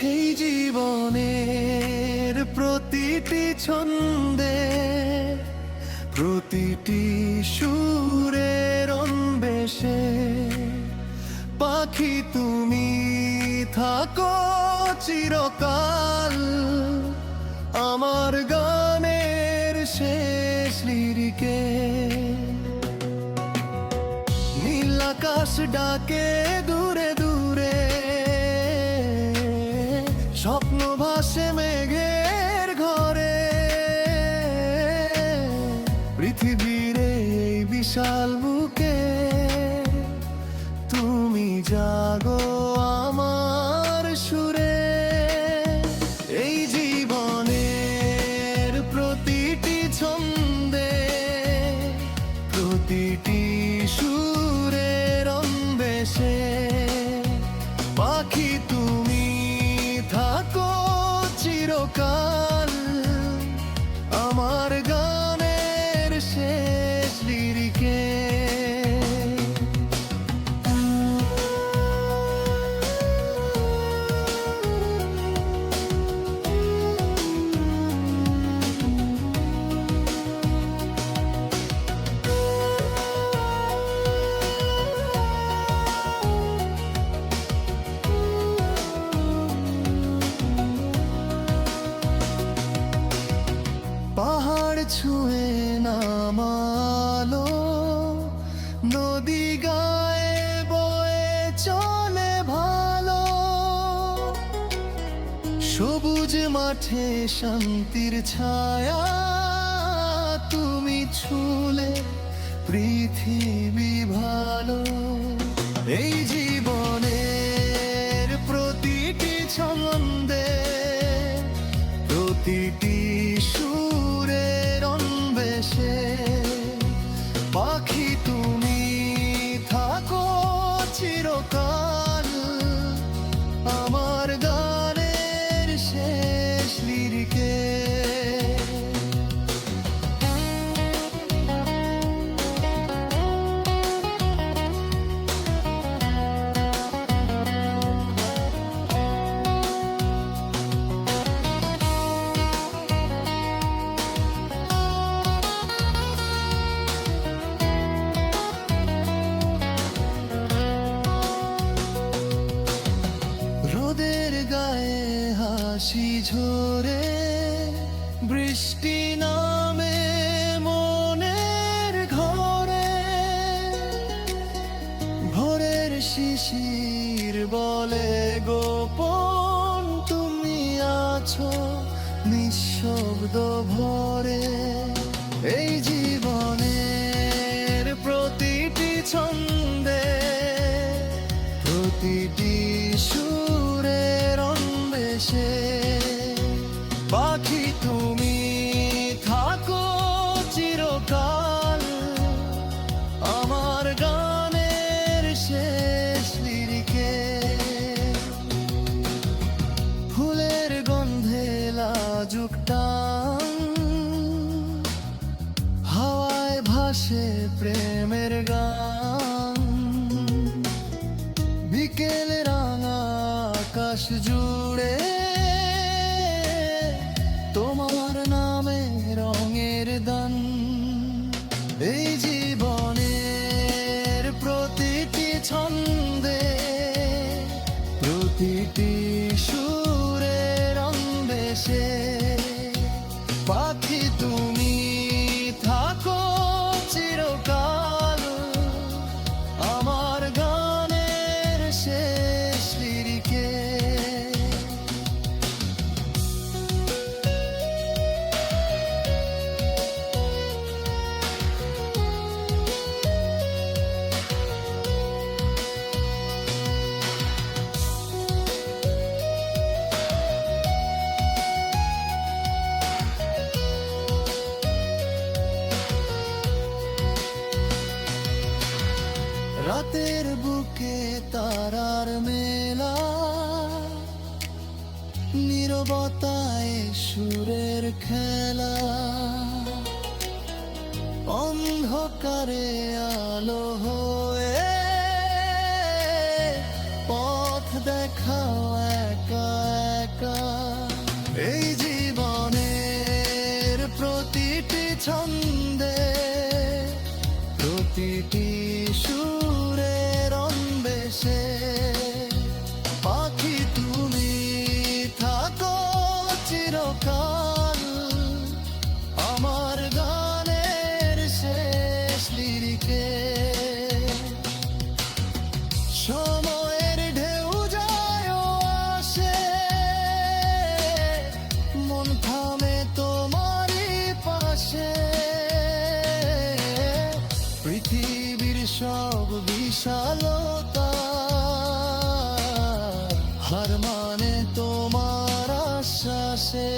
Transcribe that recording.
এই জীবনের প্রতিটি ছন্দে, প্রতিটি সুরের অন্বেষে পাখি তুমি থাকো চিরকাল। আমার গানের শেষ লিরিকে নীল আকাশ ডাকে বিশাল বুকে তুমি জাগো। পাহাড় ছুঁয়ে নামালো। নদী গায়ে বয়ে চলে ভালো। সবুজ মাঠে শান্তির ছায়া তুমি ছুলে পৃথিবী ভালো। এই জীবনের নিঃশব্দ ভরে এই জীবনের প্রতিটি ছন্দে, প্রতিটি সুরের অন্বেষে। পাখি তুমি থাকো চিরকাল, আমার গানের শেষ লিরিকে। ফুলের গন্ধে লাজুক বিকেল রাঙা আকাশ জুড়ে রাতের বুকে তারার মেলা নিরবতায় সুরের খেলা। অন্ধকারে আলো হয়ে পৃথিবীর সব বিশালতা হার মানে তোমার আশ্বাসে।